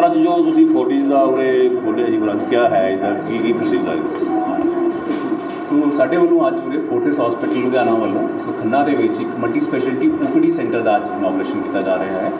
Sir ਅੱਜ ਜੋ ਤੁਸੀਂ ਫੋਟੀਜ਼ ਦਾ ਉਰੇ ਖੋਲ੍ਹਿਆ ਜੀ ਬ੍ਰਾਂਚ ਕਿਆ ਹੈ ਇਹਦਾ? ਕੀ ਕੀ ਪ੍ਰੋਸੀਜਰ ਹੈ? ਸੋ ਸਾਡੇ ਵੱਲੋਂ ਅੱਜ ਉਰੇ ਫੋਰਟਿਸ ਹਸਪੀਟਲ ਲੁਧਿਆਣਾ ਵੱਲੋਂ, ਸੋ ਖੰਨਾ ਦੇ ਵਿੱਚ ਇੱਕ ਮਲਟੀ ਸਪੈਸ਼ਲਿਟੀ ਓਪੀਡੀ ਸੈਂਟਰ ਦਾ ਅੱਜ ਇਨੋਗ੍ਰੇਸ਼ਨ ਕੀਤਾ ਜਾ ਰਿਹਾ ਹੈ।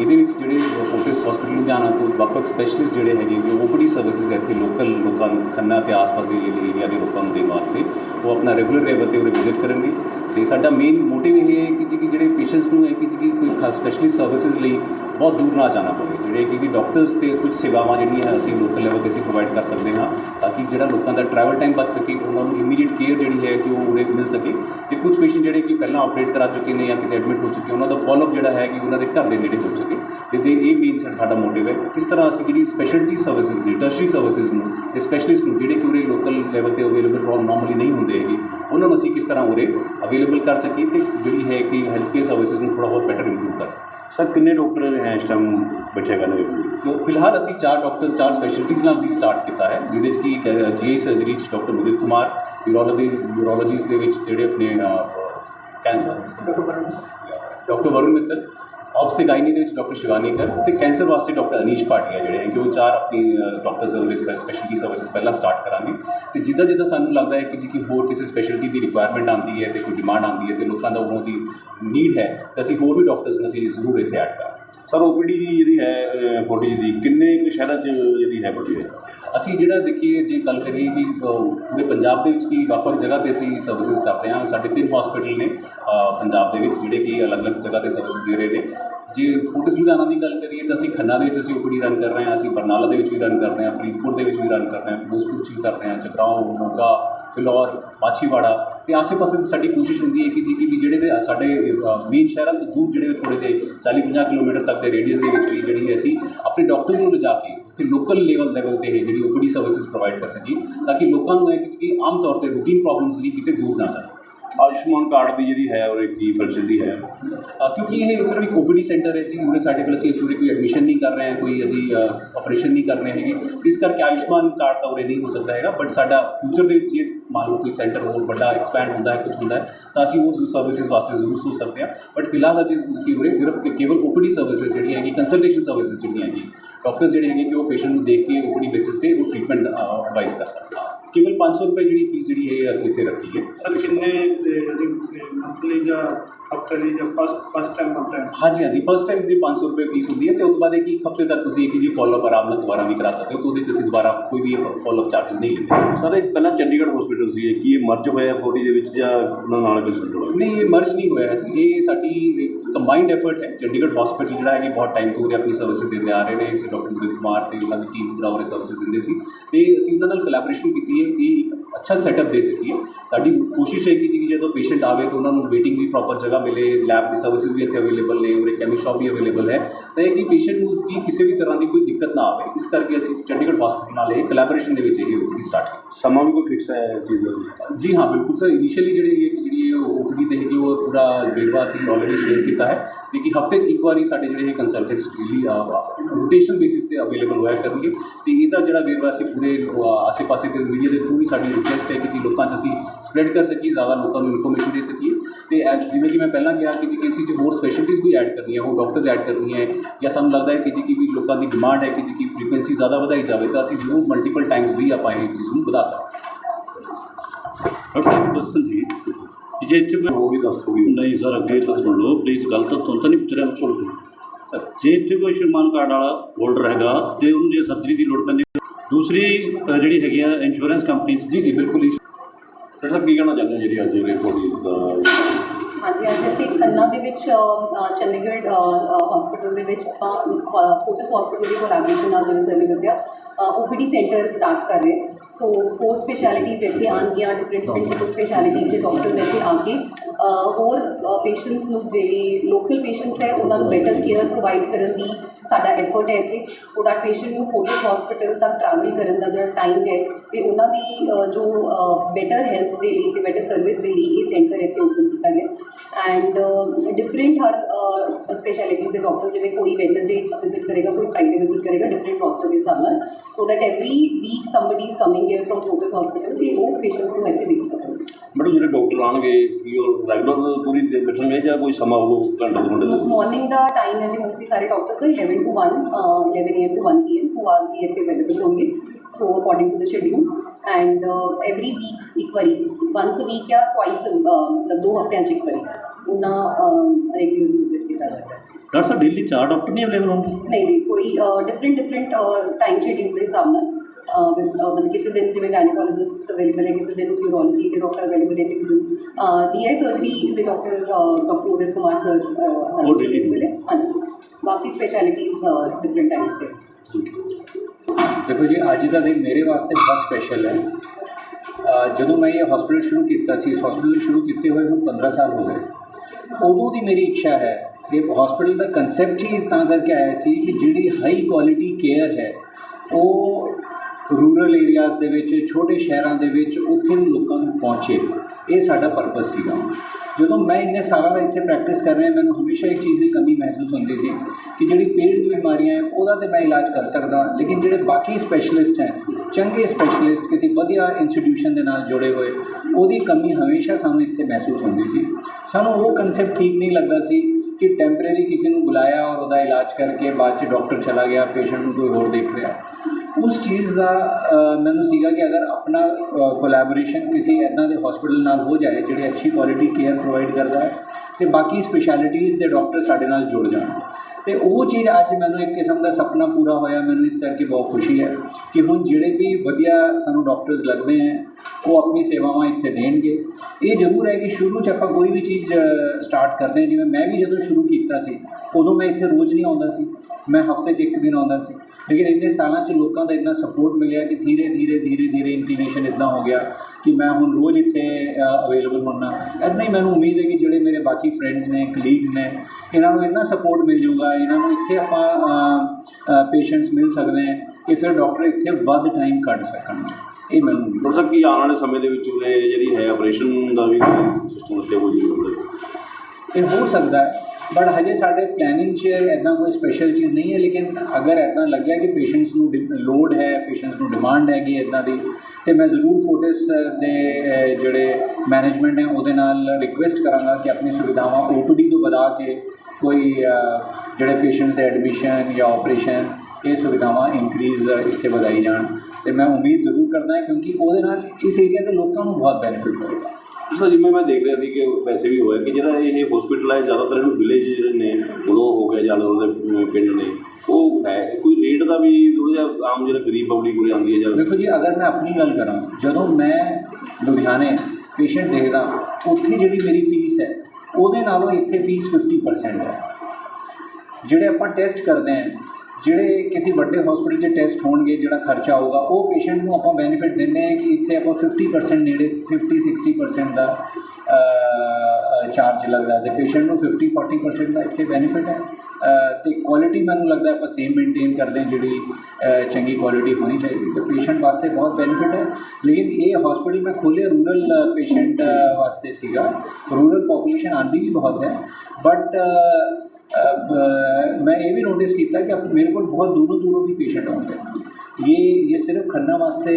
ਇਹਦੇ ਵਿੱਚ ਜਿਹੜੇ ਫੋਟਿਸ ਹਸਪੀਟਲ ਲੁਧਿਆਣਾ ਤੋਂ ਵੱਖ-ਵੱਖ ਸਪੈਸ਼ਲਿਸਟ ਜਿਹੜੇ ਹੈਗੇ ਜੋ ਓਪੀਡੀ ਸਰਵਿਸਿਜ਼ ਇੱਥੇ ਲੋਕਲ ਲੋਕਾਂ ਨੂੰ ਖੰਨਾ ਤੇ ਆਸ-ਪਾਸ ਦੇ ਏਰੀਆ ਦੇ ਲੋਕਾਂ ਨੂੰ ਦੇਣ ਵਾਸਤੇ ਉਹ ਆਪਣਾ ਰੈਗੂਲਰ ਲੈਵਲ ਤੇ ਉਰੇ ਵਿਜ਼ਿਟ ਕਰਨਗੇ। ਤੇ ਸਾਡਾ ਮੇਨ ਮੋਟਿਵ ਇਹ ਹੈ ਕਿ ਜੀ ਕਿ ਜਿਹੜੇ ਪੇਸ਼ੈਂਟਸ ਨੂੰ ਹੈ ਕਿ ਜੀ ਕੋਈ ਖਾਸ ਸਪੈਸ਼ਲਿਸਟ ਸਰਵਿਸਿਜ਼ ਲਈ ਬਹੁਤ ਦੂਰ ਨਾ ਜਾਣਾ ਪਵੇ, ਜਿਹੜੇ ਕਿ ਡਾਕਟਰਸ ਤੇ ਕੁਝ ਸੇਵਾਵਾਂ ਜਿਹੜੀਆਂ ਅਸੀਂ ਲੋਕਲ ਲੈਵਲ ਤੇ ਅਸੀਂ ਪ੍ਰੋਵਾਈਡ ਕਰ ਸਕਦੇ ਹਾਂ ਤਾਂ ਕਿ ਜਿਹੜਾ ਲੋਕਾਂ ਦਾ ਟਰੈਵਲ ਟਾਈਮ ਬਚ ਸਕੇ, ਉਹਨਾਂ ਨੂੰ ਇਮੀਡੀਏਟ ਕੇਅਰ ਜਿਹੜੀ ਹੈ ਕਿ ਉਹ ਉਰੇ ਮਿਲ ਸਕੇ। ਤੇ ਕੁਝ ਪੇਸ਼ੈਂਟ ਜਿਹੜੇ ਕਿ ਪਹਿਲਾਂ ਆਪਰੇਟ ਕਰਾ ਚੁੱਕੇ ਨੇ ਜਾਂ ਕਿਤੇ ਐਡਮਿਟ ਹੋ ਚੁੱਕੇ, ਉਹਨਾਂ ਦਾ ਫਾਲੋਅਪ ਜਿਹੜਾ ਹੈ ਕਿ ਉਹਨਾਂ ਦੇ ਘਰ ਦੇ ਨੇੜੇ ਹੋ ਚੁੱਕੇ ਸਕੇ ਤੇ ਦੇ ਇਹ ਮੇਨ ਸਾਡਾ ਮੋਟਿਵ ਹੈ ਕਿਸ ਤਰ੍ਹਾਂ ਅਸੀਂ ਜਿਹੜੀ ਸਪੈਸ਼ਲਿਟੀ ਸਰਵਿਸਿਜ਼ ਨੇ ਟਰਸ਼ਰੀ ਸਰਵਿਸਿਜ਼ ਨੂੰ ਤੇ ਸਪੈਸ਼ਲਿਸਟ ਨੂੰ ਜਿਹੜੇ ਕਿ ਉਰੇ ਲੋਕਲ ਲੈਵਲ ਤੇ ਅਵੇਲੇਬਲ ਨਾਰਮਲੀ ਨਹੀਂ ਹੁੰਦੇ ਹੈਗੇ ਉਹਨਾਂ ਨੂੰ ਅਸੀਂ ਕਿਸ ਤਰ੍ਹਾਂ ਉਰੇ ਅਵੇਲੇਬਲ ਕਰ ਸਕੀਏ ਤੇ ਜਿਹੜੀ ਹੈ ਕਿ ਹੈਲਥ ਕੇਅਰ ਸਰਵਿਸਿਜ਼ ਨੂੰ ਥੋੜਾ ਹੋਰ ਬੈਟਰ ਇੰਪਰੂਵ ਕਰ ਸਕੀਏ। ਸਰ ਕਿੰਨੇ ਡਾਕਟਰ ਹੈ ਇਸ ਟਾਈਮ ਬੱਚੇ ਕਰਨਗੇ ਸੋ ਫਿਲਹਾਲ ਅਸੀਂ ਚਾਰ ਡਾਕਟਰਸ ਚਾਰ ਸਪੈਸ਼ਲਿਟੀਜ਼ ਨਾਲ ਅਸੀਂ ਸਟਾਰਟ ਕੀਤਾ ਹੈ ਜਿਹਦੇ 'ਚ ਕਿ ਜੀਆਈ ਸਰਜਰੀ 'ਚ doctor Udit Kumar urology urologist ਦੇ ਵਿੱਚ ਜਿਹੜੇ ਆਪਣੇ doctor Varun Mittal obs gynae ਦੇ ਵਿੱਚ ਡਾਕਟਰ ਸ਼ਿਵਾਨੀ ਕਰ ਤੇ ਕੈਂਸਰ ਵਾਸਤੇ ਡਾਕਟਰ ਅਨੀਸ਼ ਭਾਟੀਆ ਜਿਹੜੇ ਹੈ ਕਿ ਉਹ ਚਾਰ ਆਪਣੀ ਡਾਕਟਰਸ ਉਹਦੇ ਸਪੈਸ਼ਲਿਟੀ ਸਰਵਿਸਿਜ਼ ਪਹਿਲਾਂ ਸਟਾਰਟ ਕਰਾਂਗੇ। ਤੇ ਜਿੱਦਾਂ ਜਿੱਦਾਂ ਸਾਨੂੰ ਲੱਗਦਾ ਹੈ ਕਿ ਜੀ ਕਿ ਹੋਰ ਕਿਸੇ ਸਪੈਸ਼ਲਿਟੀ ਦੀ ਰਿਕੁਆਇਰਮੈਂਟ ਆਉਂਦੀ ਹੈ ਤੇ ਕੋਈ ਡਿਮਾਂਡ ਆਉਂਦੀ ਹੈ ਤੇ ਲੋਕਾਂ ਦਾ ਉਹਨਾਂ ਦੀ ਨੀਡ ਹੈ, ਤਾਂ ਅਸੀਂ ਹੋਰ ਵੀ ਡਾਕਟਰਸ ਨੂੰ ਅਸੀਂ ਜ਼ਰੂਰ ਇੱਥੇ ਐਡ ਕਰਾਂਗੇ। ਸਰ ਓਪੀਡੀ ਦੀ ਜਿਹੜੀ ਹੈ ਫੋਟੀਜ਼ ਦੀ, ਕਿੰਨੇ ਕੁ ਸ਼ਹਿਰਾਂ 'ਚ ਜਿਹੜੀ ਹੈ ਬੱਚੀ ਹੈ? ਅਸੀਂ ਜਿਹੜਾ ਦੇਖੀਏ, ਜੇ ਗੱਲ ਕਰੀਏ ਕਿ ਪੂਰੇ ਪੰਜਾਬ ਦੇ ਵਿੱਚ ਕੀ ਵੱਖ-ਵੱਖ ਜਗ੍ਹਾ ਤੇ ਅਸੀਂ ਸਰਵਿਸਿਜ਼ ਕਰਦੇ ਹਾਂ, ਸਾਡੇ ਤਿੰਨ ਹਸਪੀਟਲ ਨੇ ਪੰਜਾਬ ਦੇ ਵਿੱਚ ਜਿਹੜੇ ਕਿ ਅਲੱਗ-ਅਲੱਗ ਜਗ੍ਹਾ ਤੇ ਸਰਵਿਸਿਜ਼ ਦੇ ਰਹੇ ਨੇ। ਜੇ ਫੋਰਟਿਸ ਲੁਧਿਆਣਾ ਦੀ ਗੱਲ ਕਰੀਏ ਤਾਂ ਅਸੀਂ ਖੰਨਾ ਦੇ ਵਿੱਚ ਅਸੀਂ ਓਪੀਡੀ ਰਨ ਕਰ ਰਹੇ ਹਾਂ, ਅਸੀਂ ਬਰਨਾਲਾ ਦੇ ਵਿੱਚ ਵੀ ਰਨ ਕਰਦੇ ਹਾਂ, ਫਰੀਦਕੋਟ ਦੇ ਵਿੱਚ ਵੀ ਰਨ ਕਰਦੇ ਹਾਂ, ਫਿਰੋਜ਼ਪੁਰ 'ਚ ਵੀ ਕਰਦੇ ਹਾਂ ਜਗਰਾਓਂ ਮੋਗਾ, ਫਿਲੌਰ ਮਾਛੀਵਾੜਾ ਤੇ ਆਸੇ-ਪਾਸੇ ਦੀ ਸਾਡੀ ਕੋਸ਼ਿਸ਼ ਹੁੰਦੀ ਹੈ ਕਿ ਜੀ ਕਿ ਵੀ ਜਿਹੜੇ ਦੇ, ਸਾਡੇ ਮੇਨ ਸ਼ਹਿਰਾਂ ਤੋਂ ਦੂਰ ਜਿਹੜੇ ਥੋੜੇ ਜਿਹੇ 40-50 ਕਿਲੋਮੀਟਰ ਤੱਕ ਦੇ ਰੇਡੀਅਸ ਦੇ ਵਿੱਚ ਵੀ ਜਿਹੜੀ ਹੈ ਅਸੀਂ ਆਪਣੇ ਡਾਕਟਰਸ ਨੂੰ ਲਿਜਾ ਕੇ ਉੱਥੇ ਲੋਕਲ ਲੈਵਲ ਲੈਵਲ ਤੇ ਇਹ ਜਿਹੜੀ ਓਪੀਡੀ ਸਰਵਿਸਿਜ਼ ਪ੍ਰੋਵਾਈਡ ਕਰ ਸਕੀਏ, ਤਾਂ ਕਿ ਲੋਕਾਂ ਨੂੰ ਇਹ ਕਿ ਆਮ ਤੌਰ ਤੇ ਰੂਟੀਨ ਪ੍ਰੋਬਲਮਸ ਲਈ ਕਿਤੇ ਦੂਰ ਨਾ ਜਾਣ। ਆਯੁਸ਼ਮਾਨ ਕਾਰਡ ਦੀ ਜਿਹੜੀ ਹੈ ਔਰ ਇੱਕ ਕੀ ਫੈਸਿਲਿਟੀ ਹੈ ਕਿਉਂਕਿ ਇਹ ਸਿਰਫ ਇੱਕ ਓਪੀਡੀ ਸੈਂਟਰ ਹੈ ਜੀ ਉਰੇ ਸਾਡੇ ਕੋਲ ਅਸੀਂ ਇਸ ਉਰੇ ਕੋਈ ਐਡਮਿਸ਼ਨ ਨਹੀਂ ਕਰ ਰਹੇ ਹਾਂ ਕੋਈ ਅਸੀਂ ਆਪਰੇਸ਼ਨ ਨਹੀਂ ਕਰ ਰਹੇ ਹੈਗੇ। ਇਸ ਕਰਕੇ ਆਯੁਸ਼ਮਾਨ ਕਾਰਡ ਤਾਂ ਉਰੇ ਨਹੀਂ ਹੋ ਸਕਦਾ ਹੈਗਾ ਬਟ ਸਾਡਾ ਫਿਊਚਰ ਦੇ ਵਿੱਚ ਜੇ ਮੰਨ ਲਓ ਕੋਈ ਸੈਂਟਰ ਹੋਰ ਵੱਡਾ ਐਕਸਪੈਂਡ ਹੁੰਦਾ ਹੈ ਕੁਝ ਹੁੰਦਾ ਹੈ, ਤਾਂ ਅਸੀਂ ਉਸ ਸਰਵਿਸਿਜ਼ ਵਾਸਤੇ ਜ਼ਰੂਰ ਸੋਚ ਸਕਦੇ ਹਾਂ। ਬਟ ਫਿਲਹਾਲ ਅਜੇ ਅਸੀਂ ਉਰੇ ਸਿਰਫ ਕੇ- ਕੇਵਲ ਓਪੀਡੀ ਸਰਵਿਸਿਜ਼ ਜਿਹੜੀਆਂ ਹੈਗੀ ਕੰਸਲਟੇਸ਼ਨ ਸਰਵਿਸਿਜ਼ ਜਿਹੜੀਆਂ ਹੈਗੀ ਡਾਕਟਰਸ ਜਿਹੜੇ ਹੈਗੇ ਕਿ ਉਹ ਪੇਸ਼ੈਂਟ ਨੂੰ ਦੇਖ ਕੇ ਓਪੀਡੀ ਬੇਸਿਸ ਤੇ ਉਹ ਟ੍ਰੀਟਮੈਂਟ ਐਡਵਾਈਸ ਕਰ ਸਕਦੇ ਹਾਂ। ਕੇਵਲ 500 ਰੁਪਏ ਜਿਹੜੀ ਫੀਸ ਜਿਹੜੀ ਹੈ ਅਸੀਂ ਇੱਥੇ ਰੱਖੀ ਹੈ। ਸਰ ਕਿੰਨੇ ਮੰਥਲੀ ਜਾਂ ਹਫਤਲੀ ਜਾਂ ਫਸਟ ਫਸਟ ਟਾਈਮ ਹਫਤਾ ਟਾਈਮ ਹਾਂਜੀ ਹਾਂਜੀ ਫਸਟ ਟਾਈਮ ਦੀ 500 ਰੁਪਏ ਫੀਸ ਹੁੰਦੀ ਹੈ ਤੇ ਉਸ ਤੋਂ ਬਾਅਦ ਇੱਕ ਇੱਕ ਹਫ਼ਤੇ ਤੱਕ ਤੁਸੀਂ ਇੱਕ ਜੀ ਫਾਲੋਅਪ ਆਰਾਮ ਨਾਲ ਦੁਬਾਰਾ ਵੀ ਕਰਾ ਸਕਦੇ ਹੋ ਤੇ ਉਹਦੇ 'ਚ ਅਸੀਂ ਦੁਬਾਰਾ ਕੋਈ ਵੀ ਫਾਲੋਅਪ ਚਾਰजेस ਨਹੀਂ ਲੈਂਦੇ। ਸਰ ਇਹ ਪਹਿਲਾਂ ਚੰਡੀਗੜ੍ਹ ਹਸਪੀਟਲ ਸੀ ਇਹ ਕੀ ਇਹ ਮਰਜ ਹੋਇਆ ਫੋਟੀ ਦੇ ਵਿੱਚ ਜਾਂ ਉਹਨਾਂ ਨਾਲ ਕੋਈ ਸੰਕਲਪ ਹੋਇਆ? ਨਹੀਂ ਇਹ ਮਰਜ ਨਹੀਂ ਹੋਇਆ ਹੈ ਜੀ ਇਹ ਸਾਡੀ ਕੰਬਾਈਨਡ ਐਫਰਟ ਹੈ। ਚੰਡੀਗੜ੍ਹ ਹਸਪੀਟਲ ਜਿਹੜਾ ਹੈ ਕਿ ਬਹੁਤ ਟਾਈਮ ਤੋਂ ਉਰੇ ਆਪਣੀ ਸਰਵਿਸਿਜ਼ ਦਿੰਦੇ ਆ ਰਹੇ ਨੇ ਇਸ ਡਾਕਟਰ ਗੁਰਦੀਪ ਕੁਮਾਰ ਤੇ ਉਹਨਾਂ ਦੀ ਟੀਮ ਪੂਰਾ ਉਰੇ ਸਰਵਿਸਿਜ਼ ਦਿੰਦੇ ਸੀ। ਤੇ ਅਸੀਂ ਉਹਨਾਂ ਨਾਲ ਕੋਲੈਬੋਰੇਸ਼ਨ ਕੀਤੀ ਹੈ ਕਿ ਇੱਕ ਅੱਛਾ ਸੈਟਅਪ ਦੇ ਸਕੀਏ। ਸਾਡੀ ਕੋਸ਼ਿਸ਼ ਹੈ ਕਿ ਜੀ ਜਦੋਂ ਪੇਸ਼ੈਂਟ ਆਵੇ ਤਾਂ ਉਹਨਾਂ ਨੂੰ ਵੇਟਿੰਗ ਵੀ ਪ੍ਰੋਪਰ ਜਗ੍ਹਾ ਮਿਲੇ ਲੈਬ ਦੀ ਸਰਵਿਸਿਜ਼ ਵੀ ਇੱਥੇ ਅਵੇਲੇਬਲ ਨੇ ਉਰੇ ਕੈਮਿਸਟ ਸ਼ਾਪ ਵੀ ਅਵੇਲੇਬਲ ਹੈ ਤਾਂ ਇਹ ਕਿ ਪੇਸ਼ੈਂਟ ਨੂੰ ਕੀ ਕਿਸੇ ਵੀ ਤਰ੍ਹਾਂ ਦੀ ਕੋਈ ਦਿੱਕਤ ਨਾ ਆਵੇ ਇਸ ਕਰਕੇ ਅਸੀਂ ਚੰਡੀਗੜ੍ਹ ਹਸਪੀਟਲ ਨਾਲ ਇਹ ਕੋਲੈਬੋਰੇਸ਼ਨ ਦੇ ਵਿੱਚ ਇਹ ਓਪੀਡੀ ਸਟਾਰਟ ਕੀਤੀ ਸਮਾਂ ਵੀ ਕੋਈ ਫਿਕਸ ਹੈ ਦਾ ਜੀ ਹਾਂ ਬਿਲਕੁਲ ਸਰ ਇਨੀਸ਼ੀਅਲੀ ਜਿਹੜੀ ਇਹ ਜਿਹੜੀ ਇਹ ਓਪੀਡੀ ਤੇ ਹੈਗੀ ਉਹ ਪੂਰਾ ਵੇਰਵਾ ਅਸੀਂ ਆਲਰੇਡੀ ਸ਼ੇਅਰ ਕੀਤਾ ਹੈ ਤੇ ਕਿ ਹਫ਼ਤੇ 'ਚ ਇੱਕ ਵਾਰੀ ਸਾਡੇ ਜਿਹੜੇ ਇਹ ਕੰਸਲਟੈਂਟਸ ਡੇਲੀ ਰੋਟੇਸ਼ਨ ਬੇਸਿਸ ਤੇ ਅਵੇਲੇਬਲ ਹੋਇਆ ਕਰਨਗੇ ਤੇ ਇਹਦਾ ਜਿਹੜਾ ਵੇਰਵਾ ਅਸੀਂ ਪੂਰੇ ਆਸੇ-ਪਾਸੇ ਦੇ ਮੀਡੀਆ ਦੇ ਥਰੂ ਵੀ ਸਾਡੀ ਰਿਕੁਐਸਟ ਹੈ ਕਿ ਜੀ ਲੋਕਾਂ 'ਚ ਅਸੀਂ ਸਪਰੈਡ ਕਰ ਸਕੀਏ ਜ਼ਿਆਦਾ ਲੋਕਾਂ ਨੂੰ ਇਨਫੋਰਮੇਸ਼ਨ ਦੇ ਸਕੀਏ ਤੇ ਜਿਵੇਂ ਕਿ ਮੈਂ ਪਹਿਲਾਂ ਕਿਹਾ ਕਿ ਜੀ ਕਿ ਅਸੀਂ ਜੇ ਹੋਰ ਸਪੈਸ਼ਲਿਟੀਜ਼ ਕੋਈ ਐਡ ਕਰਨੀਆਂ ਹੋਰ ਡਾਕਟਰਸ ਐਡ ਕਰਨੀਆਂ ਹੈ ਜਾਂ ਸਾਨੂੰ ਲੱਗਦਾ ਹੈ ਕਿ ਜੀ ਕਿ ਵੀ ਲੋਕਾਂ ਦੀ ਡਿਮਾਂਡ ਹੈ ਕਿ ਜੀ ਕਿ ਫ੍ਰੀਕੁਐਂਸੀ ਜ਼ਿਆਦਾ ਵਧਾਈ ਜਾਵੇ ਤਾਂ ਅਸੀਂ ਜ਼ਰੂਰ ਮਲਟੀਪਲ ਟਾਈਮਸ ਵੀ ਆਪਾਂ ਇਹ ਚੀਜ਼ ਨੂੰ ਵਧਾ ਸਕਦੇ ਹਾਂ। ਡਾਕਟਰ ਦੱਸਣ ਜੀ ਜੇ ਇੱਥੇ ਕੋਈ ਉਹ ਵੀ ਦੱਸ ਹੋਗੀ ਨਹੀਂ ਸਰ ਅੱਗੇ ਤਾਂ ਸੁਣ ਲਓ ਪਲੀਜ਼ ਗੱਲ ਤਾਂ ਤੁਹਾਨੂੰ ਤਾਂ ਨਹੀਂ ਪੁੱਛ ਰਿਹਾ ਸੁਣ ਲਓ। ਸਰ ਜੇ ਇੱਥੇ ਕੋਈ ਸ਼ਰਮਾਨ ਕਾਰਡ ਵਾਲਾ ਹੋਲਡਰ ਹੈਗਾ ਤੇ ਉਹਨੂੰ ਜੇ ਸਰਜਰੀ ਦੀ ਲੋੜ ਪੈਂਦੀ ਹੈ, ਦੂਸਰੀ ਜਿਹੜੀ ਹੈਗੀ ਆ ਇੰਸ਼ੋਰੈਂਸ ਕੰਪਨੀ ਜੀ ਜੀ ਬਿਲਕੁਲ ਹੀ ਡਾਕਟਰ ਸਾਹਿਬ ਕੀ ਕਹਿਣਾ ਚਾਹੁੰਦੇ ਹੋ ਜਿਹੜੀ ਅੱਜ ਫੋਟੀ ਦਾ ਖੰਨਾ ਦੇ ਵਿੱਚ ਚੰਡੀਗੜ੍ਹ ਹਸਪੀਟਲ ਦੇ ਵਿੱਚ ਆਪਾਂ ਫੋਟਸ ਹਸਪੀਟਲ ਦੀ ਕੋਲੈਬੋਰੇਸ਼ਨ ਨਾਲ ਜਿਵੇਂ ਸਰ ਨੇ ਦੱਸਿਆ ਓਪੀਡੀ ਸੈਂਟਰ ਸਟਾਰਟ ਕਰ ਰਹੇ। ਸੋ ਫੋਰ ਸਪੈਸ਼ਲਿਟੀਜ਼ ਇੱਥੇ ਆਉਣਗੀਆਂ ਡਿਫਰੈਂਟ ਡਿਫਰੈਂਟ ਸਪੈਸ਼ਲਿਟੀਜ਼ ਦੇ ਡਾਕਟਰ ਇੱਥੇ ਆ ਕੇ ਹੋਰ ਪੇਸ਼ੈਂਟਸ ਨੂੰ ਜਿਹੜੇ ਲੋਕਲ ਪੇਸ਼ੈਂਟਸ ਹੈ ਉਹਨਾਂ ਨੂੰ ਬੈਟਰ ਕੇਅਰ ਪ੍ਰੋਵਾਈਡ ਕਰਨ ਦੀ ਸਾਡਾ ਐਫਰਟ ਹੈ ਇੱਥੇ। ਸੋ ਦੈਟ ਪੇਸ਼ੈਂਟ ਨੂੰ ਫੋਟਸ ਹਸਪੀਟਲ ਤੱਕ ਟਰੈਵਲ ਕਰਨ ਦਾ ਜਿਹੜਾ ਟਾਈਮ ਹੈ ਤੇ ਉਹਨਾਂ ਦੀ ਜੋ ਬੈਟਰ ਹੈਲਥ ਦੇ ਲਈ ਤੇ ਬੈਟਰ ਸਰਵਿਸ ਦੇ ਲਈ ਇਹ ਸੈਂਟਰ ਇੱਥੇ ਓਪਨ ਕੀਤਾ ਗਿਆ। ਐਂਡ ਡਿਫਰੈਂਟ ਹਰ ਸਪੈਸ਼ਲਿਟੀਜ਼ ਦੇ ਡਾਕਟਰ ਜਿਵੇਂ ਕੋਈ ਵੈਡਨਸਡੇ ਵਿਜ਼ਿਟ ਕਰੇਗਾ ਕੋਈ ਫਰਾਈਡੇ ਵਿਜ਼ਿਟ ਕਰੇਗਾ ਡਿਫਰੈਂਟ ਰੋਸਟਰ ਦੇ ਹਿਸਾਬ ਨਾਲ so that every week somebody is coming here from Fortis hospital ਕਿ ਉਹ ਪੇਸ਼ੈਂਟਸ ਨੂੰ ਇੱਥੇ ਦੇਖ ਸਕਣ ਮੈਡਮ ਜਿਹੜੇ ਡਾਕਟਰ ਆਉਣਗੇ ਕੀ ਉਹ ਰੈਗੂਲਰ ਪੂਰੀ ਦਿਨ ਬੈਠਣਗੇ ਜਾਂ ਕੋਈ ਸਮਾਂ ਉਹ ਘੰਟਾ ਘੰਟੇ ਮਾਰਨਿੰਗ ਦਾ ਟਾਈਮ ਹੈ ਜੀ ਮੋਸਟਲੀ ਸਾਰੇ ਡਾਕਟਰਸ ਦਾ 11 to 1 uh, 11 am to 1 pm two hours ਹੀ ਇੱਥੇ ਅਵੇਲੇਬਲ ਹੋਣਗੇ so according to the schedule and every week ਇੱਕ ਵਾਰੀ ਵਨਸ ਅ ਵੀਕ ਜਾਂ ਟਵਾਈਸ ਮਤਲਬ ਦੋ ਹਫ਼ਤਿਆਂ 'ਚ ਇੱਕ ਵਾਰੀ ਉਹਨਾਂ ਰੈਗੂਲਰਲੀ ਵਿਜ਼ਿਟ ਕੀਤਾ ਜਾਂਦਾ ਹੈ ਡਾਕਟਰ ਸਾਹਿਬ ਡੇਲੀ ਚਾਰ ਡਾਕਟਰ ਨਹੀਂ ਅਵੇਲੇਬਲ ਹੋਣਗੇ? ਨਹੀਂ ਜੀ ਕੋਈ ਡਿਫਰੈਂਟ ਡਿਫਰੈਂਟ ਟਾਈਮ ਸ਼ਡਿਊਲ ਦੇ ਹਿਸਾਬ ਨਾਲ ਮਤਲਬ ਕਿਸੇ ਦਿਨ ਜਿਵੇਂ ਗਾਇਨੋਕੋਲੋਜਿਸਟ ਅਵੇਲੇਬਲ ਹੈ ਕਿਸੇ ਦਿਨ ਯੂਰੋਲੋਜੀ ਦੇ ਡਾਕਟਰ ਅਵੇਲੇਬਲ ਹੈ ਕਿਸੇ ਦਿਨ ਜੀਆਈ ਸਰਜਰੀ ਦੇ doctor doctor Udit Kumar sir available ਹੈ। ਹਾਂਜੀ। ਬਾਕੀ ਸਪੈਸ਼ਲਿਟੀਜ਼ ਡਿਫਰੈਂਟ ਟਾਈਮਸ ਹੈ ਦੇਖੋ ਜੀ ਅੱਜ ਦਾ ਦਿਨ ਮੇਰੇ ਵਾਸਤੇ ਬਹੁਤ ਸਪੈਸ਼ਲ ਹੈ। ਜਦੋਂ ਮੈਂ ਇਹ ਹਸਪੀਟਲ ਸ਼ੁਰੂ ਕੀਤਾ ਸੀ ਇਸ ਹਸਪੀਟਲ ਸ਼ੁਰੂ ਕੀਤੇ ਹੋਏ ਹੁਣ 15 ਸਾਲ ਹੋ ਗਏ। ਉਦੋਂ ਦੀ ਮੇਰੀ ਇੱਛਾ ਹੈ ਕਿ ਹਸਪੀਟਲ ਦਾ ਕਨਸੈਪਟ ਹੀ ਤਾਂ ਕਰਕੇ ਆਇਆ ਸੀ ਕਿ ਜਿਹੜੀ ਹਾਈ ਕੁਆਲਿਟੀ ਕੇਅਰ ਹੈ, ਉਹ ਰੂਰਲ ਏਰੀਆਜ਼ ਦੇ ਵਿੱਚ, ਛੋਟੇ ਸ਼ਹਿਰਾਂ ਦੇ ਵਿੱਚ ਉੱਥੇ ਵੀ ਲੋਕਾਂ ਨੂੰ ਪਹੁੰਚੇ। ਇਹ ਸਾਡਾ ਪਰਪਸ ਸੀਗਾ। ਜਦੋਂ ਮੈਂ ਇੰਨੇ ਸਾਲਾਂ ਦਾ ਇੱਥੇ ਪ੍ਰੈਕਟਿਸ ਕਰ ਰਿਹਾ, ਮੈਨੂੰ ਹਮੇਸ਼ਾ ਇੱਕ ਚੀਜ਼ ਦੀ ਕਮੀ ਮਹਿਸੂਸ ਹੁੰਦੀ ਸੀ ਕਿ ਜਿਹੜੀ ਪੇਟ ਦੀ ਬਿਮਾਰੀਆਂ ਹੈ, ਉਹਦਾ ਤੇ ਮੈਂ ਇਲਾਜ ਕਰ ਸਕਦਾ। ਲੇਕਿਨ ਜਿਹੜੇ ਬਾਕੀ ਸਪੈਸ਼ਲਿਸਟ ਹੈ, ਚੰਗੇ ਸਪੈਸ਼ਲਿਸਟ ਕਿਸੇ ਵਧੀਆ ਇੰਸਟੀਟਿਊਸ਼ਨ ਦੇ ਨਾਲ ਜੁੜੇ ਹੋਏ, ਉਹਦੀ ਕਮੀ ਹਮੇਸ਼ਾ ਸਾਨੂੰ ਇੱਥੇ ਮਹਿਸੂਸ ਹੁੰਦੀ ਸੀ। ਸਾਨੂੰ ਉਹ ਕਨਸੈਪਟ ਠੀਕ ਨਹੀਂ ਲੱਗਦਾ ਸੀ ਕਿ ਟੈਂਪਰੇਰੀ ਕਿਸੇ ਨੂੰ ਬੁਲਾਇਆ ਔਰ ਉਹਦਾ ਇਲਾਜ ਕਰਕੇ ਬਾਅਦ ਚ ਡਾਕਟਰ ਚਲਾ ਗਿਆ ਪੇਸ਼ੈਂਟ ਨੂੰ ਕੋਈ ਹੋਰ ਦੇਖ ਰਿਹਾ। ਉਸ ਚੀਜ਼ ਦਾ ਮੈਨੂੰ ਸੀਗਾ ਕਿ ਅਗਰ ਆਪਣਾ ਕੋਲੈਬੋਰੇਸ਼ਨ ਕਿਸੇ ਇਦਾਂ ਦੇ ਹਸਪੀਟਲ ਨਾਲ ਹੋ ਜਾਏ ਜਿਹੜੇ ਅੱਛੀ ਕੁਆਲਿਟੀ ਕੇਅਰ ਪ੍ਰੋਵਾਈਡ ਕਰਦਾ ਹੈ ਤੇ ਬਾਕੀ ਸਪੈਸ਼ਲਿਟੀਜ਼ ਦੇ ਡਾਕਟਰ ਸਾਡੇ ਨਾਲ ਜੁੜ ਜਾਣ। ਤੇ ਉਹ ਚੀਜ਼ ਅੱਜ ਮੈਨੂੰ ਇੱਕ ਕਿਸਮ ਦਾ ਸੁਪਨਾ ਪੂਰਾ ਹੋਇਆ, ਮੈਨੂੰ ਇਸ ਕਰਕੇ ਬਹੁਤ ਖੁਸ਼ੀ ਹੈ ਕਿ ਹੁਣ ਜਿਹੜੇ ਵੀ ਵਧੀਆ ਸਾਨੂੰ ਡਾਕਟਰਸ ਲੱਗਦੇ ਹੈ, ਉਹ ਆਪਣੀ ਸੇਵਾਵਾਂ ਇੱਥੇ ਦੇਣਗੇ। ਇਹ ਜ਼ਰੂਰ ਹੈ ਕਿ ਸ਼ੁਰੂ 'ਚ ਆਪਾਂ ਕੋਈ ਵੀ ਚੀਜ਼ ਸਟਾਰਟ ਕਰਦੇ ਹਾਂ, ਜਿਵੇਂ ਮੈਂ ਵੀ ਜਦੋਂ ਸ਼ੁਰੂ ਕੀਤਾ ਸੀ ਉਦੋਂ ਮੈਂ ਇੱਥੇ ਰੋਜ਼ ਨਹੀਂ ਆਉਂਦਾ ਸੀ। ਮੈਂ ਹਫ਼ਤੇ 'ਚ ਇੱਕ ਦਿਨ ਆਉਂਦਾ ਸੀ। ਲੇਕਿਨ ਇੰਨੇ ਸਾਲਾਂ 'ਚ ਲੋਕਾਂ ਦਾ ਇੰਨਾ ਸਪੋਰਟ ਮਿਲਿਆ ਕਿ ਧੀਰੇ ਧੀਰੇ ਧੀਰੇ ਧੀਰੇ ਇੰਕਲੀਨੇਸ਼ਨ ਇਦਾਂ ਹੋ ਗਿਆ ਕਿ ਮੈਂ ਹੁਣ ਰੋਜ਼ ਇੱਥੇ ਅਵੇਲੇਬਲ ਹੋਣਾ ਇੱਦਾਂ ਹੀ ਮੈਨੂੰ ਉਮੀਦ ਹੈ ਕਿ ਜਿਹੜੇ ਮੇਰੇ ਬਾਕੀ ਫਰੈਂਡਸ ਨੇ ਕਲੀਗਸ ਨੇ ਇਹਨਾਂ ਨੂੰ ਇੰਨਾ ਸਪੋਰਟ ਮਿਲ ਜਾਊਗਾ ਇਹਨਾਂ ਨੂੰ ਇੱਥੇ ਆਪਾਂ ਪੇਸ਼ੈਂਟਸ ਮਿਲ ਸਕਦੇ ਹੈ ਕਿ ਫਿਰ ਡਾਕਟਰ ਇੱਥੇ ਵੱਧ ਟਾਈਮ ਕੱਢ ਸਕਣ। ਇਹ ਮੈਨੂੰ। ਡਾਕਟਰ ਕੀ ਆਉਣ ਵਾਲੇ ਸਮੇਂ ਦੇ ਵਿੱਚ ਜਿਹੜੀ ਹੈ ਆਪਰੇਸ਼ਨ ਦਾ ਵੀ ਸਿਸਟਮ ਉੱਤੇ ਹੋ ਜੂਗਾ ਇਹ ਹੋ ਸਕਦਾ ਹੈ। ਬਟ ਹਜੇ ਸਾਡੇ ਪਲੈਨਿੰਗ 'ਚ ਐਦਾਂ ਕੋਈ ਸਪੈਸ਼ਲ ਚੀਜ਼ ਨਹੀਂ ਹੈ, ਲੇਕਿਨ ਅਗਰ ਐਦਾਂ ਲੱਗਿਆ ਕਿ ਪੇਸ਼ੈਂਟਸ ਨੂੰ ਲੋਡ ਹੈ ਪੇਸ਼ੈਂਟਸ ਨੂੰ ਡਿਮਾਂਡ ਹੈਗੀ ਐਦਾਂ ਦੀ, ਤੇ ਮੈਂ ਜ਼ਰੂਰ ਫੋਟਿਸ ਦੇ ਜਿਹੜੇ ਮੈਨੇਜਮੈਂਟ ਹੈ, ਉਹਦੇ ਨਾਲ ਰਿਕੁਐਸਟ ਕਰਾਂਗਾ ਕਿ ਆਪਣੀ ਸੁਵਿਧਾਵਾਂ ਓਪੀਡੀ ਤੋਂ ਵਧਾ ਕੇ ਕੋਈ ਜਿਹੜੇ ਪੇਸ਼ੈਂਟਸ ਦੇ ਐਡਮਿਸ਼ਨ ਜਾਂ ਆਪਰੇਸ਼ਨ ਇਹ ਸੁਵਿਧਾਵਾਂ ਇਨਕਰੀਜ਼ ਇੱਥੇ ਵਧਾਈ ਜਾਣ। ਤੇ ਮੈਂ ਉਮੀਦ ਜ਼ਰੂਰ ਕਰਦਾ ਹਾਂ, ਕਿਉਂਕਿ ਉਹਦੇ ਨਾਲ ਇਸ ਏਰੀਆ ਦੇ ਲੋਕਾਂ ਨੂੰ ਬਹੁਤ ਬੈਨੀਫਿਟ ਹੋਏਗਾ। ਸਰ, ਜਿਵੇਂ ਮੈਂ ਦੇਖ ਰਿਹਾ ਸੀ ਕਿ ਵੈਸੇ ਵੀ ਹੋਇਆ ਕਿ ਜਿਹੜਾ ਇਹ ਹਸਪੀਟਲ ਹੈ ਜ਼ਿਆਦਾਤਰ ਇਹਨੂੰ ਵਿਲੇਜ ਜਿਹੜੇ ਨੇ ਗਲੋ ਹੋ ਗਿਆ ਜਾਂ ਉਹਦੇ ਪਿੰਡ ਨੇ, ਉਹ ਹੈ। ਕੋਈ ਰੇਟ ਦਾ ਵੀ ਥੋੜਾ ਜਿਹਾ ਆਮ ਜਿਹੜਾ ਗਰੀਬ ਪਬਲਿਕ ਉਰੇ ਆਉਂਦੀ ਹੈ ਜਾਂ ਦੇਖੋ ਜੀ, ਅਗਰ ਮੈਂ ਆਪਣੀ ਗੱਲ ਕਰਾਂ, ਜਦੋਂ ਮੈਂ ਲੁਧਿਆਣੇ ਪੇਸ਼ੈਂਟ ਦੇਖਦਾ, ਉੱਥੇ ਜਿਹੜੀ ਮੇਰੀ ਫੀਸ ਹੈ, ਉਹਦੇ ਨਾਲੋਂ ਇੱਥੇ ਫੀਸ 50% ਹੈ। ਜਿਹੜੇ ਆਪਾਂ ਟੈਸਟ ਕਰਦੇ ਹਾਂ ਜਿਹੜੇ ਕਿਸੇ ਵੱਡੇ ਹਸਪੀਟਲ 'ਚ ਟੈਸਟ ਹੋਣਗੇ, ਜਿਹੜਾ ਖਰਚਾ ਆਊਗਾ, ਉਹ ਪੇਸ਼ੈਂਟ ਨੂੰ ਆਪਾਂ ਬੈਨੀਫਿਟ ਦਿੰਦੇ ਹਾਂ ਕਿ ਇੱਥੇ ਆਪਾਂ 50% ਨੇੜੇ 50 60% ਦਾ ਚਾਰਜ ਲੱਗਦਾ ਹੈ। ਤੇ ਪੇਸ਼ੈਂਟ ਨੂੰ 50 40% ਦਾ ਇੱਥੇ ਬੈਨੀਫਿਟ ਹੈ। ਤੇ ਕੁਆਲਿਟੀ ਮੈਨੂੰ ਲੱਗਦਾ ਆਪਾਂ ਸੇਮ ਮੇਨਟੇਨ ਕਰਦੇ ਹਾਂ ਜਿਹੜੀ ਚੰਗੀ ਕੁਆਲਿਟੀ ਹੋਣੀ ਚਾਹੀਦੀ ਤੇ ਪੇਸ਼ੈਂਟ ਵਾਸਤੇ ਬਹੁਤ ਬੈਨੀਫਿਟ ਹੈ। ਲੇਕਿਨ ਇਹ ਹਸਪੀਟਲ ਮੈਂ ਖੋਲ੍ਹਿਆ ਰੂਰਲ ਪੇਸ਼ੈਂਟ ਵਾਸਤੇ ਸੀਗਾ। ਰੂਰਲ ਪੋਪੂਲੇਸ਼ਨ ਆਂਦੀ ਵੀ ਬਹੁਤ ਹੈ। ਬਟ ਮੈਂ ਇਹ ਵੀ ਨੋਟਿਸ ਕੀਤਾ ਕਿ ਮੇਰੇ ਕੋਲ ਬਹੁਤ ਦੂਰੋਂ ਦੂਰੋਂ ਵੀ ਪੇਸ਼ੈਂਟ ਆਉਂਦੇ ਇਹ ਇਹ ਸਿਰਫ ਖੰਨਾ ਵਾਸਤੇ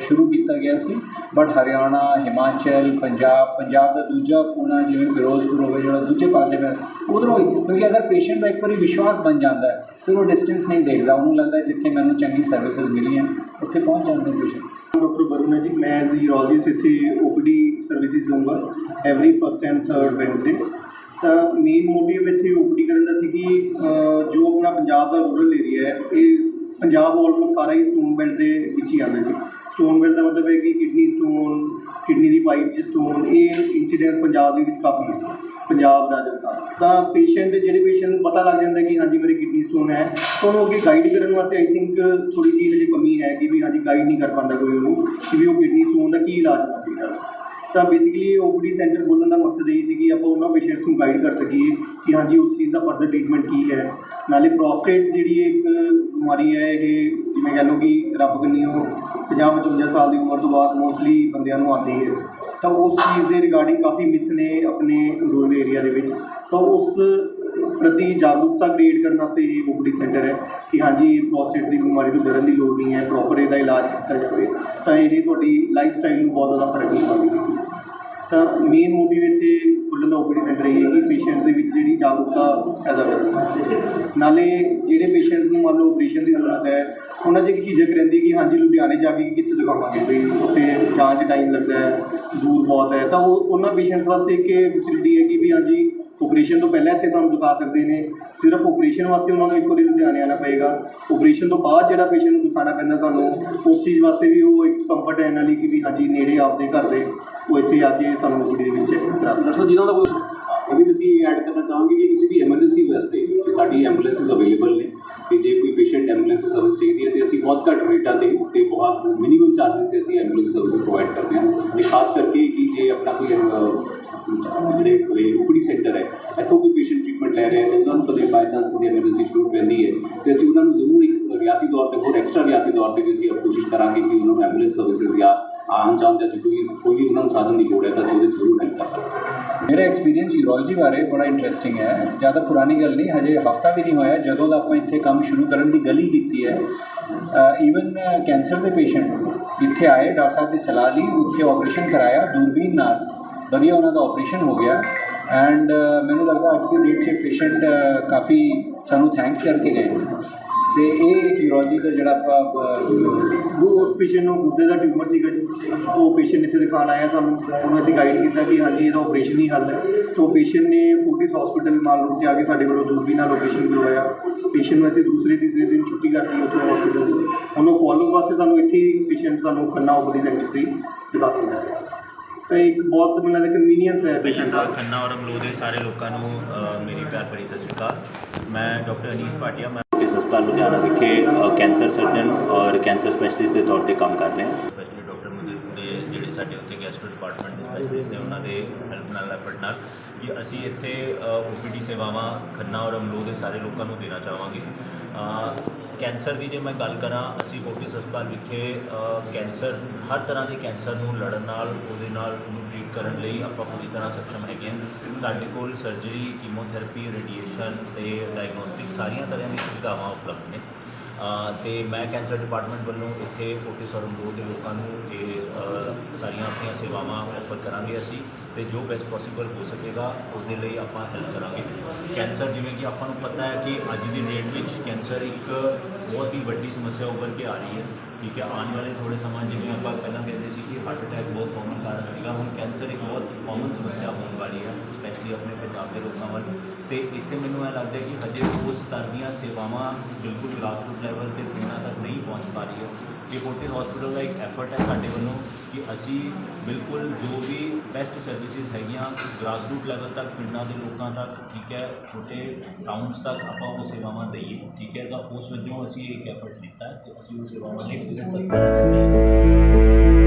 ਸ਼ੁਰੂ ਕੀਤਾ ਗਿਆ ਸੀ ਬਟ ਹਰਿਆਣਾ ਹਿਮਾਚਲ ਪੰਜਾਬ ਪੰਜਾਬ ਦਾ ਦੂਜਾ ਕੋਨਾ ਜਿਵੇਂ ਫਿਰੋਜ਼ਪੁਰ ਹੋਵੇ ਜਿਹੜਾ ਦੂਜੇ ਪਾਸੇ ਮੈਂ ਉਧਰੋਂ ਹੀ ਕਿਉਂਕਿ ਅਗਰ ਪੇਸ਼ੈਂਟ ਦਾ ਇੱਕ ਵਾਰੀ ਵਿਸ਼ਵਾਸ ਬਣ ਜਾਂਦਾ ਹੈ ਫਿਰ ਉਹ ਡਿਸਟੈਂਸ ਨਹੀਂ ਦੇਖਦਾ ਉਹਨੂੰ ਲੱਗਦਾ ਜਿੱਥੇ ਮੈਨੂੰ ਚੰਗੀ ਸਰਵਿਸਿਜ਼ ਮਿਲੀਆਂ ਉੱਥੇ ਪਹੁੰਚ ਜਾਂਦਾ ਪੇਸ਼ੈਂਟ ਡਾਕਟਰ ਵਰੁਣ ਜੀ ਮੈਂ ਐਜ਼ ਯੂਰੋਲੋਜਿਸਟ ਇੱਥੇ ਓਪੀਡੀ ਸਰਵਿਸਿਜ਼ ਦਊਂਗਾ every first and third Wednesday ਤਾਂ ਮੇਨ ਮੋਟਿਵ ਇੱਥੇ ਓਪੀਡੀ ਕਰਨ ਦਾ ਸੀ ਕਿ ਜੋ ਆਪਣਾ ਪੰਜਾਬ ਦਾ ਰੂਰਲ ਏਰੀਆ ਹੈ ਇਹ ਪੰਜਾਬ ਆਲਮੋਸਟ ਸਾਰਾ ਹੀ ਸਟੋਨ ਬੈਲਟ ਦੇ ਵਿੱਚ ਹੀ ਆਉਂਦਾ ਜੀ ਸਟੋਨ ਬੈਲਟ ਦਾ ਮਤਲਬ ਹੈ ਕਿ ਕਿਡਨੀ ਸਟੋਨ ਕਿਡਨੀ ਦੀ ਪਾਈਪ 'ਚ ਸਟੋਨ ਇਹ ਇਨਸੀਡੈਂਸ ਪੰਜਾਬ ਦੇ ਵਿੱਚ ਕਾਫੀ ਹੈ, ਪੰਜਾਬ, ਰਾਜਸਥਾਨ। ਤਾਂ ਪੇਸ਼ੈਂਟ ਜਿਹੜੇ ਪੇਸ਼ੈਂਟ ਨੂੰ ਪਤਾ ਲੱਗ ਜਾਂਦਾ ਕਿ ਹਾਂਜੀ ਮੇਰੇ ਕਿਡਨੀ ਸਟੋਨ ਹੈ, ਤਾਂ ਉਹਨੂੰ ਅੱਗੇ ਗਾਈਡ ਕਰਨ ਵਾਸਤੇ ਆਈ ਥਿੰਕ ਥੋੜੀ ਜਿਹੀ ਹਜੇ ਕਮੀ ਹੈ ਕਿ ਵੀ ਹਾਂਜੀ ਗਾਈਡ ਨਹੀਂ ਕਰ ਪਾਉਂਦਾ ਕੋਈ ਉਹਨੂੰ, ਕਿ ਵੀ ਉਹ ਕਿਡਨੀ ਸਟੋਨ ਦਾ ਕੀ ਇਲਾਜ ਹੋਣਾ ਚਾਹੀਦਾ। ਤਾਂ ਬੇਸਿਕਲੀ ਓਪੀਡੀ ਸੈਂਟਰ ਖੋਲ੍ਹਣ ਦਾ ਮਕਸਦ ਇਹ ਸੀ ਕਿ ਆਪਾਂ ਉਹਨਾਂ ਪੇਸ਼ੈਂਟਸ ਨੂੰ ਗਾਈਡ ਕਰ ਸਕੀਏ ਕਿ ਹਾਂਜੀ, ਉਸ ਚੀਜ਼ ਦਾ ਫਰਦਰ ਟ੍ਰੀਟਮੈਂਟ ਕੀ ਹੈ। ਨਾਲੇ ਪ੍ਰੋਸਟੇਟ ਜਿਹੜੀ ਇੱਕ ਬਿਮਾਰੀ ਹੈ, ਇਹ ਜਿਵੇਂ ਕਹ ਲਓ ਕਿ ਰੱਬ ਕੰਨੀਓ 50 55 ਸਾਲ ਦੀ ਉਮਰ ਤੋਂ ਬਾਅਦ ਮੋਸਟਲੀ ਬੰਦਿਆਂ ਨੂੰ ਆਉਂਦੀ ਹੈ। ਤਾਂ ਉਸ ਚੀਜ਼ ਦੇ ਰਿਗਾਰਡਿੰਗ ਕਾਫੀ ਮਿਥ ਨੇ ਆਪਣੇ ਰੂਰਲ ਏਰੀਆ ਦੇ ਵਿੱਚ। ਤਾਂ ਉਸ ਪ੍ਰਤੀ ਜਾਗਰੂਕਤਾ ਕ੍ਰੀਏਟ ਕਰਨ ਵਾਸਤੇ ਇਹ ਓਪੀਡੀ ਸੈਂਟਰ ਹੈ ਕਿ ਹਾਂਜੀ ਪ੍ਰੋਸਟੇਟ ਦੀ ਬਿਮਾਰੀ ਤੋਂ ਡਰਨ ਦੀ ਲੋੜ ਨਹੀਂ ਹੈ ਪ੍ਰੋਪਰ ਇਹਦਾ ਇਲਾਜ ਕੀਤਾ ਜਾਵੇ, ਤਾਂ ਇਹ ਤੁਹਾਡੀ ਲਾਈਫ ਸਟਾਈਲ ਨੂੰ ਬਹੁਤ ਜ਼ਿਆਦਾ ਫ਼ਰਕ ਨਹੀਂ ਪਾਵੇਗੀ ਤਾਂ ਮੇਨ ਮੋਟਿਵ ਇੱਥੇ ਖੁੱਲ੍ਹਣ ਦਾ ਓਪੀਡੀ ਸੈਂਟਰ ਇਹ ਹੈ ਕਿ ਪੇਸ਼ੈਂਟਸ ਦੇ ਵਿੱਚ ਜਿਹੜੀ ਜਾਗਰੂਕਤਾ ਪੈਦਾ ਕਰਨ ਵਾਸਤੇ। ਨਾਲੇ ਜਿਹੜੇ ਪੇਸ਼ੈਂਟਸ ਨੂੰ ਮੰਨ ਲਓ ਆਪਰੇਸ਼ਨ ਦੀ ਜ਼ਰੂਰਤ ਹੈ, ਉਹਨਾਂ 'ਚ ਇੱਕ ਝਿਜਕ ਰਹਿੰਦੀ ਕਿ ਹਾਂਜੀ, ਲੁਧਿਆਣੇ ਜਾ ਕੇ ਕਿੱਥੇ ਦਿਖਾਵਾਂਗੇ ਬਈ, ਉੱਥੇ ਜਾਂਚ ਟਾਈਮ ਲੱਗਦਾ ਹੈ, ਦੂਰ ਬਹੁਤ ਹੈ। ਤਾਂ ਉਹ ਉਹਨਾਂ ਪੇਸ਼ੈਂਟਸ ਵਾਸਤੇ ਇੱਕ ਫੈਸਿਲਿਟੀ ਹੈ ਕਿ ਵੀ ਹਾਂਜੀ ਆਪਰੇਸ਼ਨ ਤੋਂ ਪਹਿਲਾਂ ਇੱਥੇ ਸਾਨੂੰ ਦਿਖਾ ਸਕਦੇ ਨੇ। ਸਿਰਫ ਆਪਰੇਸ਼ਨ ਵਾਸਤੇ ਉਹਨਾਂ ਨੂੰ ਇੱਕ ਵਾਰੀ ਲੁਧਿਆਣੇ ਆਉਣਾ ਪਏਗਾ। ਆਪਰੇਸ਼ਨ ਤੋਂ ਬਾਅਦ ਜਿਹੜਾ ਪੇਸ਼ੈਂਟ ਨੂੰ ਦਿਖਾਉਣਾ ਪੈਂਦਾ ਸਾਨੂੰ, ਉਸ ਚੀਜ਼ ਵਾਸਤੇ ਵੀ ਉਹ ਇੱਕ ਕੰਫਰਟ ਹੈ ਇਹਨਾਂ ਲਈ ਕਿ ਵੀ ਹਾਂਜੀ, ਨੇੜੇ ਆਪਦੇ ਘਰ ਦੇ, ਉਹ ਇੱਥੇ ਆ ਕੇ ਸਾਨੂੰ ਓਪੀਡੀ ਦੇ ਵਿੱਚ ਚੈੱਕ ਕਰਾ ਸਕਦੇ ਡਾਕਟਰ ਜਿਨ੍ਹਾਂ ਦਾ ਕੋਈ ਇਹਦੇ ਵਿੱਚ ਅਸੀਂ ਐਡ ਕਰਨਾ ਚਾਹਾਂਗੇ ਕਿ ਕਿਸੇ ਵੀ ਐਮਰਜੈਂਸੀ ਵਾਸਤੇ ਕਿ ਸਾਡੀ ਐਂਬੂਲੈਂਸਿਸ ਅਵੇਲੇਬਲ ਨੇ ਤੇ ਜੇ ਕੋਈ ਪੇਸ਼ੈਂਟ ਐਂਬੂਲੈਂਸ ਸਰਵਿਸ ਚਾਹੀਦੀ ਹੈ ਤੇ ਅਸੀਂ ਬਹੁਤ ਘੱਟ ਰੇਟਾਂ ਤੇ ਤੇ ਬਹੁਤ ਮਿਨੀਮਮ ਚਾਰजेस ਤੇ ਅਸੀਂ ਐਂਬੂਲੈਂਸ ਸਰਵਿਸ ਪ੍ਰੋਵਾਈਡ ਕਰਦੇ ਹਾਂ। ਤੇ ਖਾਸ ਕਰਕੇ ਕਿ ਜੇ ਆਪਣਾ ਕੋਈ ਜਿਹੜੇ ਜਿਹੜੇ ਓਪੀਡੀ ਸੈਂਟਰ ਹੈ, ਇੱਥੋਂ ਕੋਈ ਪੇਸ਼ੈਂਟ ਟ੍ਰੀਟਮੈਂਟ ਲੈ ਰਿਹਾ ਹੈ ਤੇ ਉਹਨਾਂ ਨੂੰ ਕਦੇ ਬਾਈ ਚਾਂਸ ਕਦੇ ਐਮਰਜੈਂਸੀ ਜ਼ਰੂਰ ਪੈਂਦੀ ਹੈ ਤੇ ਅਸੀਂ ਉਹਨਾਂ ਨੂੰ ਜ਼ਰੂਰ ਇੱਕ ਰਿਆਤੀ ਤੌਰ ਤੇ, ਹੋਰ ਐਕਸਟਰਾ ਰਿਆਤੀ ਤੌਰ ਤੇ ਵੀ ਅਸੀਂ ਕੋਸ਼ਿਸ਼ ਕਰਾਂਗੇ ਕਿ ਉਹਨਾਂ ਨੂੰ ਐਂਬੂਲੈਂਸ ਸਰਵਿਸਿਜ਼ ਜਾਂ ਆਉਣ ਜਾਣ ਦਾ ਜੇ ਕੋਈ ਕੋਈ ਵੀ ਉਹਨਾਂ ਨੂੰ ਸਾਧਨ ਦੀ ਲੋੜ ਹੈ ਤਾਂ ਅਸੀਂ ਉਹਦੇ 'ਚ ਜ਼ਰੂਰ ਹੈਲਪ ਕਰ ਸਕਦੇ ਹਾਂ। ਮੇਰਾ ਐਕਸਪੀਰੀਅੰਸ ਯੂਰੋਲੋਜੀ ਬਾਰੇ ਬੜਾ ਇੰਟਰਸਟਿੰਗ ਹੈ। ਜ਼ਿਆਦਾ ਪੁਰਾਣੀ ਗੱਲ ਨਹੀਂ, ਹਜੇ ਹਫਤਾ ਵੀ ਨਹੀਂ ਹੋਇਆ, ਜਦੋਂ ਦਾ ਆਪਾਂ ਇੱਥੇ ਕੰਮ ਸ਼ੁਰੂ ਕਰਨ ਦੀ ਗਲੀ ਕੀਤੀ ਹੈ ਈਵਨ ਕੈਂਸਰ ਦੇ ਪੇਸ਼ੈਂਟ ਇੱਥੇ ਆਏ, ਡਾਕਟਰ ਸਾਹਿਬ ਦੀ ਸਲਾਹ ਲਈ, ਉੱਥੇ ਆਪਰੇਸ਼ਨ ਕਰਾਇਆ, ਦੂਰਬੀਨ ਨਾਲ। ਵਧੀਆ ਉਹਨਾਂ ਦਾ ਆਪਰੇਸ਼ਨ ਹੋ ਗਿਆ ਐਂਡ ਮੈਨੂੰ ਲੱਗਦਾ ਅੱਜ ਦੀ ਡੇਟ 'ਚ ਪੇਸ਼ੈਂਟ ਕਾਫੀ ਸਾਨੂੰ ਥੈਂਕਸ ਕਰਕੇ ਗਏ ਨੇ। ਤੇ ਇਹ ਇੱਕ ਯੂਰੋਲੋਜੀ ਦਾ ਜਿਹੜਾ ਆਪਾਂ ਉਹ ਉਸ ਪੇਸ਼ੈਂਟ ਨੂੰ ਗੁਰਦੇ ਦਾ ਟਿਊਮਰ ਸੀਗਾ ਜੀ। ਉਹ ਪੇਸ਼ੈਂਟ ਇੱਥੇ ਦਿਖਾਣ ਆਇਆ ਸਾਨੂੰ। ਉਹਨੂੰ ਅਸੀਂ ਗਾਈਡ ਕੀਤਾ ਕਿ ਹਾਂਜੀ, ਇਹਦਾ ਆਪਰੇਸ਼ਨ ਹੀ ਹੱਲ ਹੈ। ਤਾਂ ਉਹ ਪੇਸ਼ੈਂਟ ਨੇ ਫੋਰਟਿਸ ਹਸਪੀਟਲ ਮਾਲ ਰੋਡ ਤੇ ਆ ਕੇ ਸਾਡੇ ਕੋਲੋਂ ਦੂਰਬੀਨ ਨਾਲ ਆਪਰੇਸ਼ਨ ਕਰਵਾਇਆ। ਪੇਸ਼ੈਂਟ ਨੂੰ ਅਸੀਂ ਦੂਸਰੇ, ਤੀਸਰੇ ਦਿਨ ਛੁੱਟੀ ਕਰਤੀ ਉੱਥੋਂ ਹਸਪੀਟਲ ਤੋਂ। ਉਹਨੂੰ ਫੋਲੋ ਵਾਸਤੇ ਸਾਨੂੰ ਇੱਥੇ ਹੀ ਪੇਸ਼ੈਂਟ ਸਾਨੂੰ ਖੰਨਾ ਓਪੀਡੀ ਸੈਂਟਰ ਤੇ ਦਿਖਾ ਸਕਦਾ ਹੈ। ਤਾਂ ਇੱਕ ਬਹੁਤ ਮੈਨੂੰ ਲੱਗਦਾ ਕਨਵੀਨੀਅੰਸ ਹੈ ਪੇਸ਼ੈਂਟ ਦਾ। ਖੰਨਾ ਔਰ ਅਮਲੋਹ ਦੇ ਸਾਰੇ ਲੋਕਾਂ ਨੂੰ ਅ, ਮੇਰੀ ਪਿਆਰ ਭਰੀ ਸਤਿ ਸ਼੍ਰੀ ਅਕਾਲ। ਮੈਂ ਡਾਕਟਰ ਅਨੀਸ ਪਾਟਿਆ ਮੈਂ ਇਸ ਹਸਪਤਾਲ ਲੁਧਿਆਣਾ ਵਿਖੇ ਅ, ਕੈਂਸਰ ਸਰਜਨ ਔਰ ਕੈਂਸਰ ਸਪੈਸ਼ਲਿਸਟ ਦੇ ਤੌਰ ਤੇ ਕੰਮ ਕਰ ਰਿਹਾ। ਸਪੈਸ਼ਲੀ ਡਾਕਟਰ ਮੁਦੀਰ ਦੇ ਜਿਹੜੇ ਸਾਡੇ ਉੱਥੇ ਗੈਸਟਰੋ ਡਿਪਾਰਟਮੈਂਟ ਦੇ ਸਪੈਸ਼ਲਿਸਟ ਨੇ ਉਹਨਾਂ ਦੇ ਹੈਲਪ ਨਾਲ ਐਫਰਟ ਨਾਲ ਕਿ ਅਸੀਂ ਇੱਥੇ ਓਪੀਡੀ ਸੇਵਾਵਾਂ ਖੰਨਾ ਔਰ ਅਮਲੋਹ ਦੇ ਸਾਰੇ ਲੋਕਾਂ ਨੂੰ ਦੇਣਾ ਚਾਹਾਂਗੇ। ਅ, ਕੈਂਸਰ ਦੀ ਜੇ ਮੈਂ ਗੱਲ ਕਰਾਂ, ਅਸੀਂ ਫੋਰਟਿਸ ਹਸਪਤਾਲ ਵਿਖੇ ਕੈਂਸਰ, ਹਰ ਤਰ੍ਹਾਂ ਦੇ ਕੈਂਸਰ ਨੂੰ ਲੜਨ ਨਾਲ, ਉਹਦੇ ਨਾਲ ਉਹਨੂੰ ਟ੍ਰੀਟ ਕਰਨ ਲਈ ਆਪਾਂ ਪੂਰੀ ਤਰ੍ਹਾਂ ਸક્ષਮ ਹੈਗੇ ਹਾਂ। ਸਾਡੇ ਕੋਲ ਸਰਜਰੀ ਕੀਮੋਥੈਰੇਪੀ ਰੇਡੀਏਸ਼ਨ ਤੇ ਡਾਇਗਨੋਸਟਿਕ ਸਾਰੀਆਂ ਤਰ੍ਹਾਂ ਦੀ ਸੁਵਿਧਾਵਾਂ ਉਪਲਬਧ ਨੇ। ਤੇ ਮੈਂ ਕੈਂਸਰ ਡਿਪਾਰਟਮੈਂਟ ਵੱਲੋਂ ਇੱਥੇ ਫੋਰਟਿਸ ਔਰ ਦੇ ਲੋਕਾਂ ਨੂੰ ਇਹ ਸਾਰੀਆਂ ਆਪਣੀਆਂ ਸੇਵਾਵਾਂ ਆਫਰ ਕਰਾਂਗੇ ਅਸੀਂ ਤੇ ਜੋ ਬੈਸਟ ਪੋਸੀਬਲ ਹੋ ਸਕੇਗਾ ਉਸ ਦੇ ਲਈ ਆਪਾਂ ਹੈਲਪ ਕਰਾਂਗੇ। ਕੈਂਸਰ ਜਿਵੇਂ ਕਿ ਆਪਾਂ ਨੂੰ ਪਤਾ ਹੈ ਕਿ ਅੱਜ ਦੀ ਡੇਟ ਵਿੱਚ ਕੈਂਸਰ ਇੱਕ ਬਹੁਤ ਹੀ ਵੱਡੀ ਸਮੱਸਿਆ ਉੱਭਰ ਕੇ ਆ ਰਹੀ ਹੈ। ਠੀਕ ਹੈ, ਆਉਣ ਵਾਲੇ ਥੋੜੇ ਸਮਾਂ ਜਿਵੇਂ ਆਪਾਂ ਪਹਿਲਾਂ ਕਹਿੰਦੇ ਸੀ ਕਿ ਹਾਰਟ ਅਟੈਕ ਬਹੁਤ ਕਾਮਨ ਕਾਰਨ ਸੀਗਾ, ਹੁਣ ਕੈਂਸਰ ਇੱਕ ਬਹੁਤ ਕਾਮਨ ਸਮੱਸਿਆ ਹੋਣ ਵਾਲੀ ਹੈ ਸਪੈਸ਼ਲੀ ਆਪਣੇ ਪੰਜਾਬ ਦੇ ਲੋਕਾਂ ਵੱਲ। ਤੇ ਇੱਥੇ ਮੈਨੂੰ ਇਹ ਲੱਗਦਾ ਕਿ ਹਜੇ ਉਸ ਤਰ੍ਹਾਂ ਦੀਆਂ ਸੇਵਾਵਾਂ ਬਿਲਕੁਲ ਗ੍ਰਾਸਰੂਟ ਲੈਵਲ ਤੇ ਪਿੰਡਾਂ ਤੱਕ ਨਹੀਂ ਪਹੁੰਚ ਪਾ ਰਹੀ ਹੈ। ਇਹ ਫੋਰਟਿਸ ਹਸਪੀਟਲ ਦਾ ਇੱਕ ਐਫਰਟ ਹੈ ਸਾਡੇ ਵੱਲੋਂ ਕਿ ਅਸੀਂ ਬਿਲਕੁਲ ਜੋ ਵੀ ਬੈਸਟ ਸਰਵਿਸਿਜ਼ ਹੈਗੀਆਂ ਗ੍ਰਾਸਰੂਟ ਲੈਵਲ ਤੱਕ, ਪਿੰਡਾਂ ਦੇ ਲੋਕਾਂ ਤੱਕ, ਠੀਕ ਹੈ, ਛੋਟੇ ਟਾਊਨਸ ਤੱਕ ਆਪਾਂ ਉਹ ਸੇਵਾਵਾਂ ਦਈਏ। ਠੀਕ ਹੈ ਤਾਂ ਉਸ ਵਜੋਂ ਅਸੀਂ ਇੱਕ ਐਫਰਟ ਲਿੱਤਾ ਹੈ ਤੇ ਅਸੀਂ ਉਹ ਸੇਵਾਵਾਂ ਲਈ ਪੂਰੀ ਤੱਕ